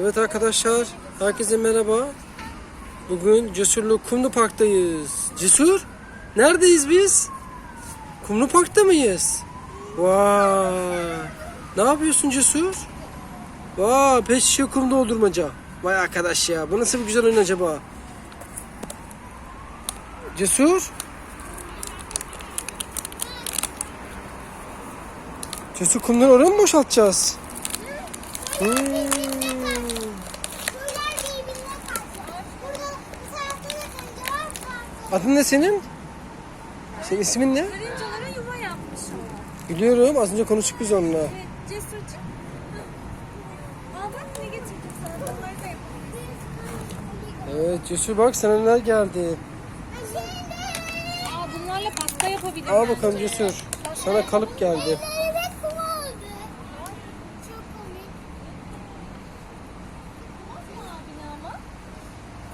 Evet arkadaşlar, herkese merhaba. Bugün Cesurlu Kumlu Park'tayız. Cesur, neredeyiz biz? Kumlu Park'ta mıyız? Vay! Ne yapıyorsun Cesur? Vay, peş şişe kum doldurmaca. Vay arkadaş ya, bu nasıl bir güzel oyun acaba? Cesur? Cesur kumları oraya mı boşaltacağız? Hmm. Bunlar birbirine kaçıyor. Burada bir tarafta da karınca var, bir tarafta Adın ne senin? Senin ismin ne? Karıncalara yuva yapmış o. Biliyorum az önce konuştuk biz onunla. Evet, cesurcuk. Al bak ne getirdim sana. Bunları da yapalım. Evet Cesur bak sana neler geldi. Aa bunlarla pasta yapabilirim. Al bakalım Cesur. Sana kalıp geldi.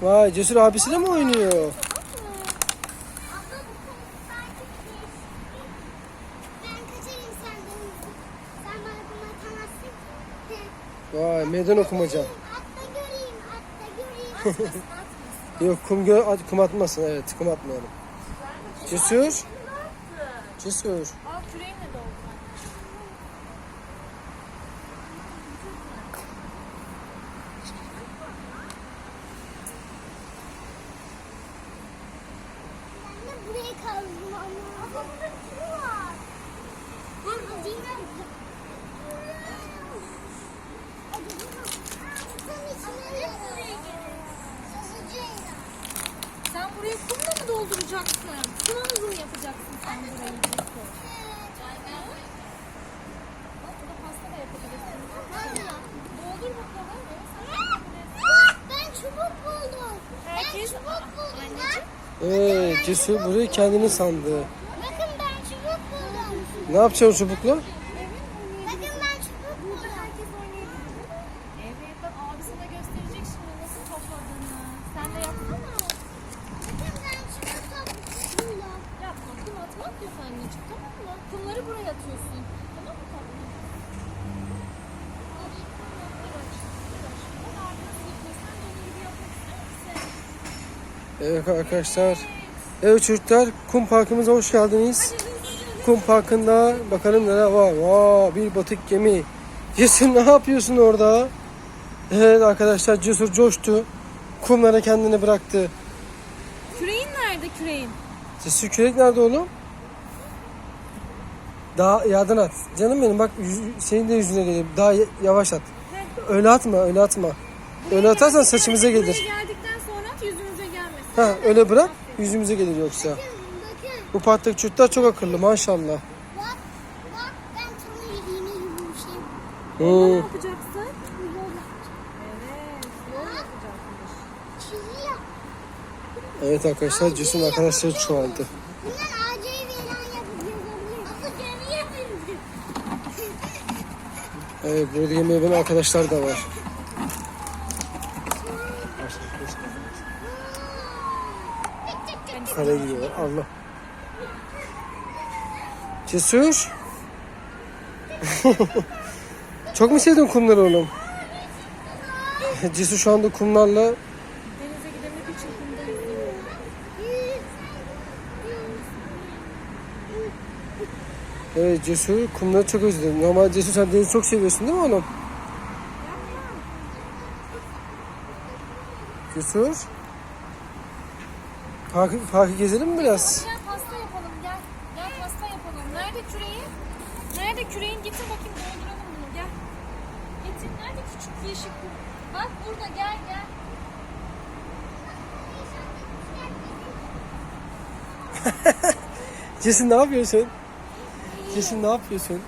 Vay Cesur abisiyle mi oynuyor? Abla bu kum sanki değişik. Ben kaçayım senden. Sen bana kum atamazsın ki. Vay meydan okumaca. Yok kum, gö at- kum atmasın evet kum atmayalım. Cesur. Cesur. Al küreğimle doldur. Ben de buraya kaldım ama. Ama burada kim var? Dur, bilmem. Hadi bakalım. Ama hep buraya gelin. Sasucuyla. Sen buraya kumla mı dolduracaksın? Kum havuzu mu yapacaksın sen burayı? Cesur? Bak burada pasta da yapabilirsin. Doldur bakalım. Bak ben çubuk buldum. Ben Herkes- çubuk buldum. Anneciğim. Evet Cesur burayı kendini sandı. Bakın ben çubuk buldum. Ne yapacaksın çubukla? Bakın ben çubuk buldum. Herkes oynayabilir. Evet bak abi sana gösterecek şimdi nasıl topladığını. Sen de yapsana. Bakın ben çubuk buldum. Yapma. Kum atmak yok anneciğim tamam mı? Kumları buraya atıyorsun. Tamam mı tatlım? Al. Yavaş, yavaş. Bak abi nasıl yapıyor? Sen de onun gibi yapmak ister misin? Evet arkadaşlar. Evet çocuklar kum parkımıza hoş geldiniz. Kum parkında bakalım neler var. Vaa bir batık gemi. Cesur ne yapıyorsun orada? Evet arkadaşlar Cesur coştu. Kumlara kendini bıraktı. Küreğin nerede küreğin? Cesur kürek nerede oğlum? Daha yardan at. Canım benim bak yüz- senin de yüzüne gelir. Daha yavaş at. Öyle atma öyle atma. Öyle atarsan saçımıza gelir. Ha öyle bırak yüzümüze gelir yoksa. Bu parktaki çocuklar çok akıllı maşallah. Bak. Bak ben sana Ne Hmm. yapacaksın? Evet. Yol yapacakmış. Evet arkadaşlar Cesur'un arkadaşları çoğaldı. Bunlar gemiye. Evet burada yemeğe benim arkadaşlar da var. Kare gidiyor Allah. Cesur. Çok mu sevdin kumları oğlum? Cesur şu anda kumlarla Denize gidemek için kumda yüzüyor. Evet Cesur kumları çok özledim. Normal Cesur sen denizi çok seviyorsun değil mi oğlum? Cesur. Parkı, parkı gezelim mi biraz? Gel pasta yapalım gel. Gel pasta yapalım. Nerede küreğin? Nerede küreğin? Getir bakayım dolduralım bunu gel. Getir. Nerede küçük yeşil kum? Bak burada gel gel. Cesur ne yapıyorsun? Cesur ne yapıyorsun?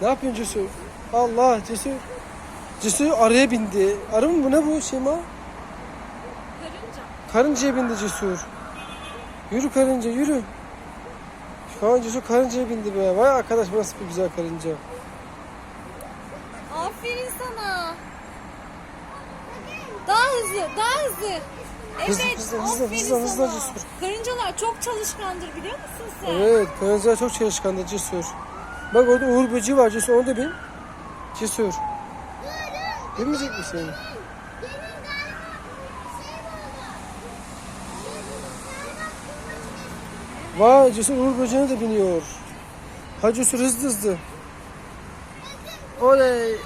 Ne yapıyorsun Cesur? Allah Cesur. Cesur araya bindi. Arı mı bu ne bu Şeyma? Karınca. Bindi Cesur. Yürü karınca yürü. Şu an Cesur karıncaya bindi be. Vay arkadaş nasıl bir güzel karınca. Aferin sana. Daha hızlı, daha hızlı. Evet, Hızlı, hızlı, hızlı, aferin hızlı, hızlı, sana. cesur. Karıncalar çok çalışkandır biliyor musun sen? Evet karıncalar çok çalışkandı Cesur. Bak orada Uğur böceği var Cesur onu da bin. Cesur. Durun. Binmeyecek misin? Benim galiba şey oldu. Benim galiba Vay Cesur Uğur böceğine de biniyor. Hadi Cesur hızlı hızlı. Oley.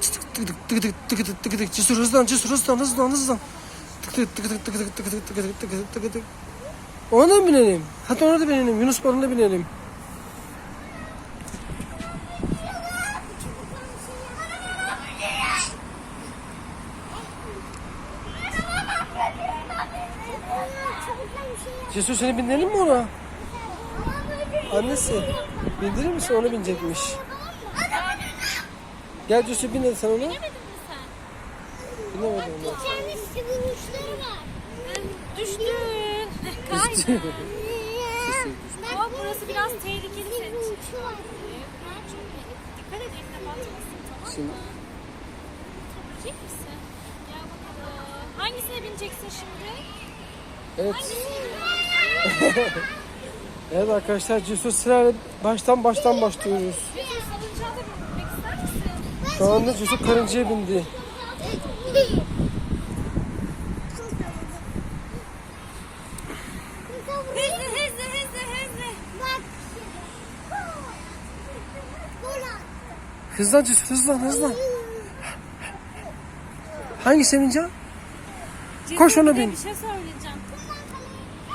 Tık tık tık tık tık tık tık tık. Cesur hızlan Cesur hızlan hızlan hızlan. Tık tık tık tık tık tık tık tık tık tık tık tık tık. Ona binelim? Hadi ona da binelim. Yunus balığına binelim. Cesur seni bindirelim mi ona? Annesi. Bindirir misin? Ona binecekmiş. Gel Cesur bin hadi sen ona. Binemedin mi sen? Binemedim ona. İçeride var. Düştün. Kaydın. Ama burası biraz tehlikeli senin için. Ben çok dikkat et eline batmasın tamam mı? Binecek misin? Gel bakalım. Hangisine bineceksin şimdi? Evet. evet arkadaşlar cesur silahla baştan baştan başlıyoruz. Şu anda cesur karıncaya bindi. Hızlan cesur hızlan hızlan. Hangisine bineceksin? Koş ona bin. Bir şey söyleyeceğim.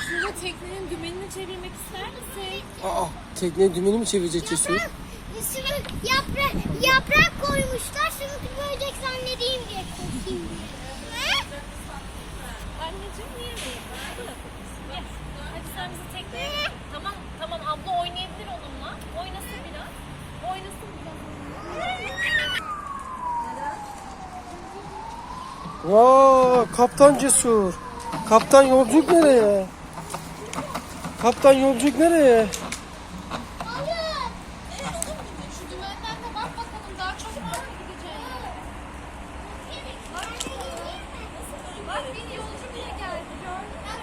Şurada teknenin dümenini çevirmek ister misin? Aa tekneye dümeni mi çevirecek Cesur? Yaprak, üstüne yaprak, yaprak koymuşlar. Sınıf böcek zannedeyim diye kokayım diye. Ne? Anneciğim niye mi? Gel. Hadi sen bizi tekneye... Tamam tamam abla oynayabilir onunla. Oynasın biraz. Oynasın biraz. Vaa kaptan Cesur. Kaptan yolculuk nereye? Kaptan yolculuk nereye? Şu dümenden de bak bakalım daha çok var mı gideceğin? Bak bir yolcu bile geldi gördün mü?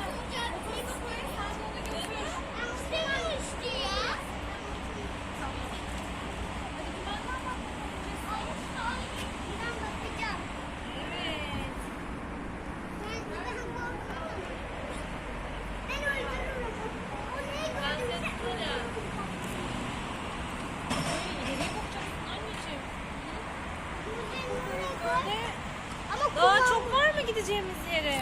Otobüs böyle sen de onu götür. Sığmıştı ya. Hadi dümenden bak bakalım. Ben bakacağım. Evet. Ben ben korkuyorum. Ben öldürürüm. O ne Ben gördüm? seni tutarım. İleriye bakacaksın anneciğim. Ama Daha kulağım- çok var mı gideceğimiz yere?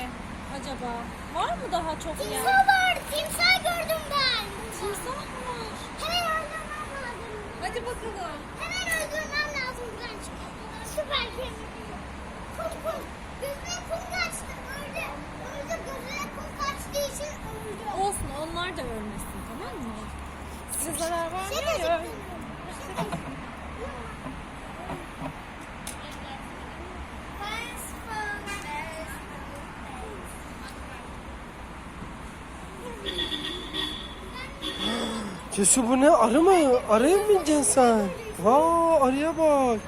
Acaba? Var mı daha çok yer? Timsah var. Timsah gördüm ben. Timsah mı var? Hemen öldürmem lazım. Hadi bakalım. Hemen öldürmem lazım buradan çıkıp. Süper kemik. Kum kum. Gözüne kum kaçtı. Öldü. Öldü. Gözüne kum kaçtığı için öldü. Olsun onlar da ölmesin tamam mı? Size zarar vermiyor. acıktırıyorum. Cesur bu ne? Arı mı? Arıya mı bineceksin sen? Vaa arıya bak.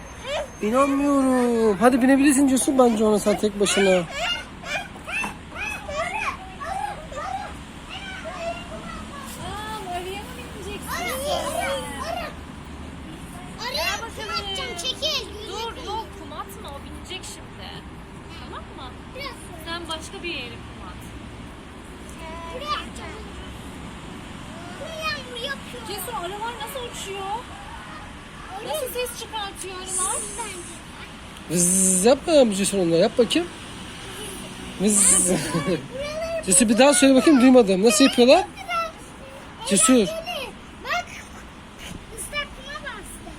İnanmıyorum. Hadi binebilirsin Cesur bence ona sen tek başına. Aa, arıya mı bineceksin? Araya kum atacağım. Çekil. Dur yok kum atma o binecek şimdi. Tamam mı? Biraz sonra. Sen başka bir yere kum at. Buraya atacağım. Kum yağmur yapıyor. Cesur arılar nasıl uçuyor? Nasıl ses çıkartıyor arılar? Vız yap bakalım Cesur onunla. Yap bakayım. Vız. Cesur bir daha söyle bakayım duymadım. Nasıl yapıyorlar? Cesur. Eğlenceli. Bak. Islak kuma bastı.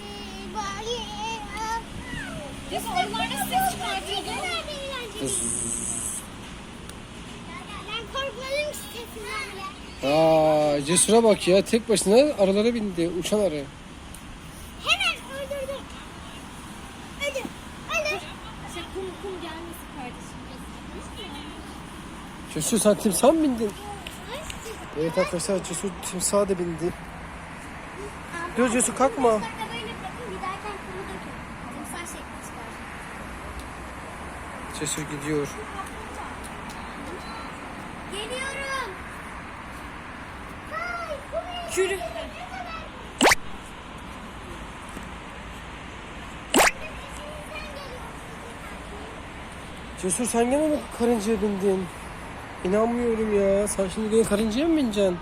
Ee, bari, e, Cesur arılar nasıl ses çıkartıyor? Ne kadar eğlenceli. Ben korkmadım sesinden bile. Aa, Cesur'a bak ya. Tek başına arılara bindi. Uçan arı. Hemen öldürdüm. Öldü. Öldü. Şey, kum kum gelmesin kardeşim. Cesur sen timsah mı bindin? Evet arkadaşlar Cesur timsaha da bindi. Dur Cesur kalkma. Böyle bakın Kül. Cesur sen gene mi karıncaya bindin? İnanmıyorum ya. Sen şimdi gene karıncaya mı bineceksin?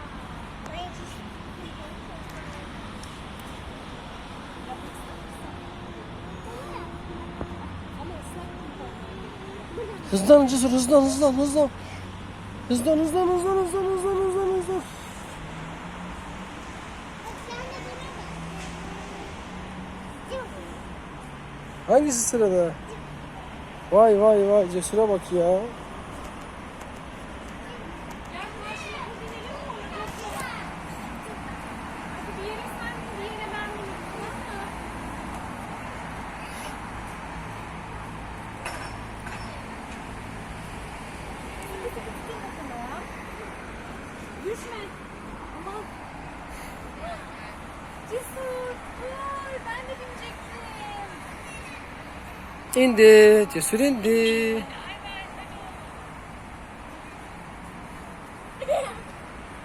Hızlan Cesur hızlan hızlan hızlan. Hızlan hızlan hızlan hızlan hızlan hızlan hızlan. Hangisi sırada? Vay vay vay Cesur'a bak ya. Gel karşıya binelim mi? Yoksa- Hadi bir yere sen bin, bir yere ben bineyim. Tamam mı? Sıkı sıkı tutun bakalım ya. Düşme. Aman. Cesur. Vay ben de binecektim. İndi. Cesur indi.